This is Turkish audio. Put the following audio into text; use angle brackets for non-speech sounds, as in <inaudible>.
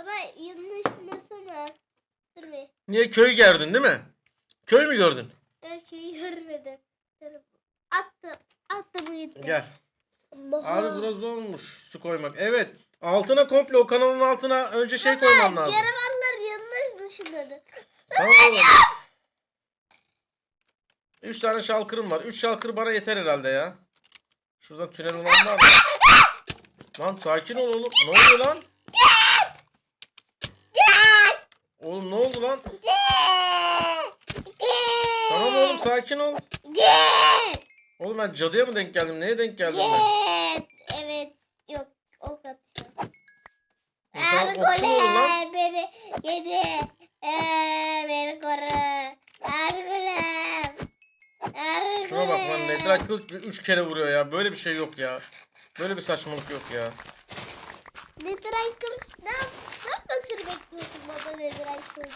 Baba yanlışlasana. Dur bir. Niye köy gördün değil mi? Köy mü gördün? Ben şeyi görmedim. Dur. Attım. Attım gitti. Gel. Abi burası zormuş su koymak. Evet. Altına komple o kanalın altına önce şey koyman lazım. Canavarlar yanlış dışındadı. Tamam oğlum. Üç tane şalkırım var. Üç şalkır bana yeter herhalde ya. Şurada tünel olan var mı? <laughs> Lan sakin ol oğlum. Ne oluyor lan? Oğlum ne oldu lan? Tamam oğlum sakin ol. Oğlum ben cadıya mı denk geldim? Neye denk geldim ben? Git. Evet. Yok. Ok atıyor. E, tamam, okçu mu oldun lan? Beni yedi. Eee beni koru. Şuna bak lan Netral kılıç bir üç kere vuruyor ya. Böyle bir şey yok ya. Böyle bir saçmalık yok ya. Netray kılıç ne,